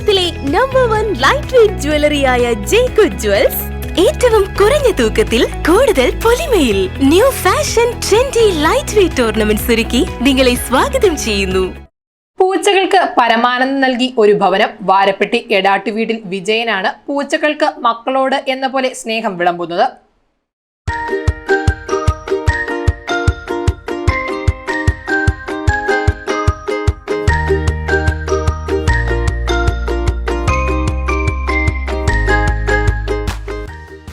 കേരളത്തിലെ number one light weight ജ്വല്ലറിയായ ജേക്കു ജ്വൽസ് ഏറ്റവും കുറഞ്ഞ തൂക്കത്തിൽ കൂടുതൽ പൊലിമയിൽ new fashion trendy light weight ornaments ഒരുക്കി നിങ്ങളെ സ്വാഗതം ചെയ്യുന്നു. പൂച്ചകൾക്ക് പരമാനന്ദം നൽകി ഒരു ഭവനം വാരപ്പെട്ടി എടാട്ട് വീട്ടിൽ വിജയനാണ് പൂച്ചകൾക്ക് മക്കളോട് എന്ന പോലെ സ്നേഹം വിളമ്പുന്നത്.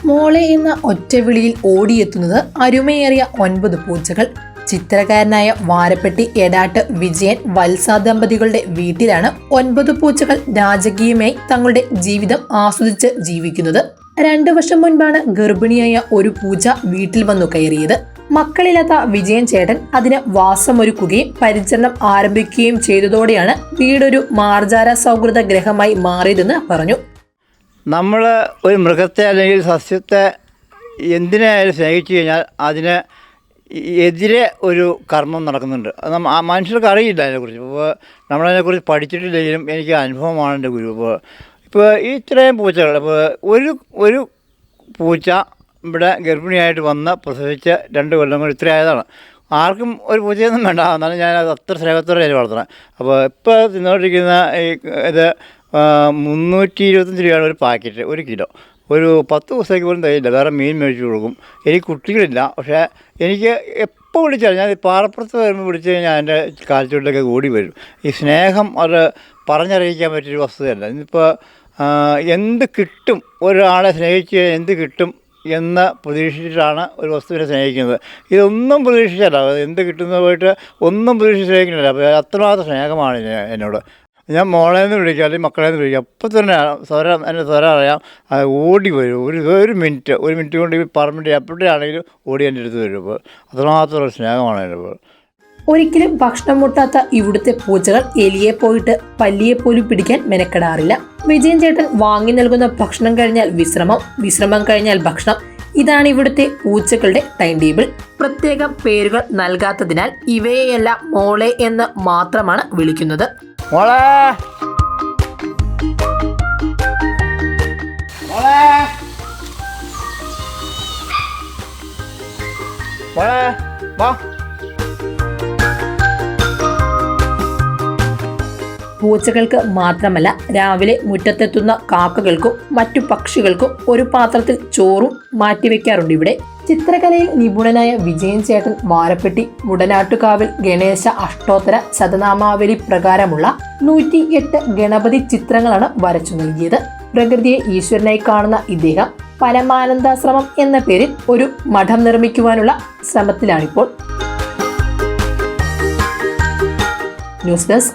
മോളെ എന്ന ഒറ്റവിളിയിൽ ഓടിയെത്തുന്നത് അരുമയേറിയ ഒൻപത് പൂച്ചകൾ. ചിത്രകാരനായ വാരപ്പെട്ടി എടാട്ട് വിജയൻ വത്സ ദമ്പതികളുടെ വീട്ടിലാണ് ഒൻപത് പൂച്ചകൾ രാജകീയമായി തങ്ങളുടെ ജീവിതം ആസ്വദിച്ച് ജീവിക്കുന്നത്. രണ്ടു വർഷം മുൻപാണ് ഗർഭിണിയായ ഒരു പൂച്ച വീട്ടിൽ വന്നു കയറിയത്. മക്കളില്ലാത്ത വിജയൻ ചേട്ടൻ അതിന് വാസമൊരുക്കുകയും പരിചരണം ആരംഭിക്കുകയും ചെയ്തതോടെയാണ് വീടൊരു മാർജാര സൗഹൃദ ഗ്രഹമായി മാറിയതെന്ന് പറഞ്ഞു. നമ്മൾ ഒരു മൃഗത്തെ അല്ലെങ്കിൽ സസ്യത്തെ എന്തിനായാലും സ്നേഹിച്ചു കഴിഞ്ഞാൽ അതിന് എതിരെ ഒരു കർമ്മം നടക്കുന്നുണ്ട്. അത് നമ്മ മനുഷ്യർക്ക് അറിയില്ല അതിനെക്കുറിച്ച്. ഇപ്പോൾ നമ്മളതിനെക്കുറിച്ച് പഠിച്ചിട്ടില്ലെങ്കിലും എനിക്ക് അനുഭവമാണ് എന്റെ ഗുരു. ഇപ്പോൾ ഇപ്പോൾ ഇത്രയും പൂച്ചകൾ ഇപ്പോൾ ഒരു ഒരു പൂച്ച ഇവിടെ ഗർഭിണിയായിട്ട് വന്ന് പ്രസവിച്ച രണ്ട് കൊല്ലം കൂടി ഇത്ര ആയതാണ് ആർക്കും ഒരു പൂച്ചയൊന്നും വേണ്ട. എന്നാലും ഞാൻ അത് അത്ര സ്നേഹത്തോടെ ഞാൻ വളർത്തണം അപ്പോൾ ഇപ്പോൾ തിന്നുകൊണ്ടിരിക്കുന്ന ഈ ഇത് മുന്നൂറ്റി ഇരുപത്തഞ്ച് രൂപയാണ് ഒരു പാക്കറ്റ് ഒരു കിലോ. ഒരു പത്ത് ദിവസത്തേക്ക് പോലും തയ്യില്ല വേറെ മീൻ മേടിച്ച് കൊടുക്കും. എനിക്ക് കുട്ടികളില്ല പക്ഷേ എനിക്ക് എപ്പോൾ വിളിച്ചാൽ ഞാൻ പാറപ്പുറത്ത് വരുമ്പോൾ വിളിച്ച് കഴിഞ്ഞാൽ എന്റെ കാൽച്ചുവട്ടിലൊക്കെ ഓടി വരും. ഈ സ്നേഹം അത് പറഞ്ഞറിയിക്കാൻ പറ്റിയൊരു വസ്തുതയല്ല. ഇന്നിപ്പോൾ എന്ത് കിട്ടും ഒരാളെ സ്നേഹിച്ച് എന്ത് കിട്ടും എന്ന് പ്രതീക്ഷിച്ചിട്ടാണ് ഒരു വസ്തുവിനെ സ്നേഹിക്കുന്നത്. ഇതൊന്നും പ്രതീക്ഷിച്ചല്ല എന്ത് കിട്ടുന്ന പോയിട്ട് ഒന്നും പ്രതീക്ഷിച്ച് സ്നേഹിക്കുന്നില്ല. അത്രമാത്രം സ്നേഹമാണ് എന്നോട്. ഞാൻ മോളെ നിന്ന് വിളിക്കാം അല്ലെങ്കിൽ മക്കളെ നിന്ന് വിളിക്കാം. അപ്പം തന്നെ സ്വരം എന്റെ സ്വരം അറിയാം. അത് ഓടി വരും. ഒരു ഒരു മിനിറ്റ് ഒരു മിനിറ്റ് കൊണ്ട് ഈ പറമ്പിന്റെ എപ്പോഴാണെങ്കിലും ഓടി എന്റെ അടുത്ത് വരും. ഇപ്പോൾ അത്രമാത്രമുള്ള സ്നേഹമാണ് എന്റെ ഇപ്പോൾ. ഒരിക്കലും ഭക്ഷണം മുട്ടാത്ത ഇവിടുത്തെ പൂച്ചകൾ എലിയെ പോയിട്ട് പല്ലിയെ പോലും പിടിക്കാൻ മെനക്കെടാറില്ല. വിജയൻ ചേട്ടൻ വാങ്ങി നൽകുന്ന ഭക്ഷണം കഴിഞ്ഞാൽ വിശ്രമം വിശ്രമം കഴിഞ്ഞാൽ ഭക്ഷണം. ഇതാണ് ഇവിടുത്തെ പൂച്ചകളുടെ ടൈം ടേബിൾ. പ്രത്യേകം പേരുകൾ നൽകാത്തതിനാൽ ഇവയെയെല്ലാം മോളെ എന്ന് മാത്രമാണ് വിളിക്കുന്നത്. മോളെ മോളെ മോളെ വാ പൂച്ചകൾക്ക് മാത്രമല്ല രാവിലെ മുറ്റത്തെത്തുന്ന കാക്കകൾക്കും മറ്റു പക്ഷികൾക്കും ഒരു പാത്രത്തിൽ ചോറും മാറ്റിവെക്കാറുണ്ട് ഇവിടെ. ചിത്രകലയിൽ നിപുണനായ വിജയൻ ചേട്ടൻ വാരപ്പെട്ടി മുടനാട്ടുകാവിൽ ഗണേശ അഷ്ടോത്തര ശതനാമാവലി പ്രകാരമുള്ള നൂറ്റി എട്ട് ഗണപതി ചിത്രങ്ങളാണ് വരച്ചു നൽകിയത്. പ്രകൃതിയെ ഈശ്വരനായി കാണുന്ന ഇദ്ദേഹം പരമാനന്ദാശ്രമം എന്ന പേരിൽ ഒരു മഠം നിർമ്മിക്കുവാനുള്ള ശ്രമത്തിലാണിപ്പോൾ. News desk